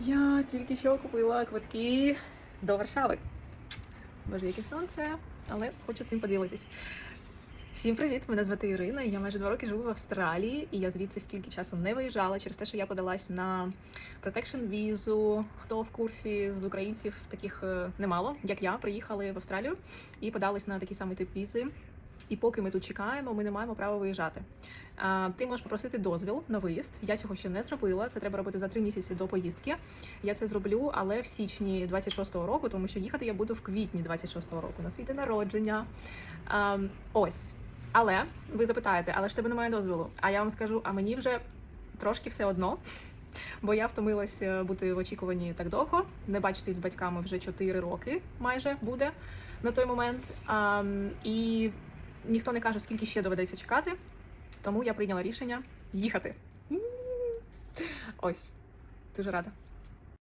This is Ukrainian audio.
Я тільки що купила квитки до Варшави. Боже, яке сонце, але хочу цим поділитись. Всім привіт! Мене звати Ірина. Я майже два роки живу в Австралії, і я звідси стільки часу не виїжджала через те, що я подалась на протекшн візу. Хто в курсі з українців таких е, немало, як я, приїхали в Австралію і подались на такий самий тип візи. І поки ми тут чекаємо, ми не маємо права виїжджати. Ти можеш попросити дозвіл на виїзд. Я цього ще не зробила. Це треба робити за три місяці до поїздки. Я це зроблю, але в січні 26-го року, тому що їхати я буду в квітні 26-го року на свій день народження. Ось. Але ви запитаєте, але ж тебе немає дозволу. А я вам скажу, а мені вже трошки все одно. Бо я втомилась е, бути в очікуванні так довго, не бачитись з батьками вже 4 роки майже буде на той момент. І ніхто не каже, скільки ще доведеться чекати. Тому я прийняла рішення їхати. Ось, дуже рада.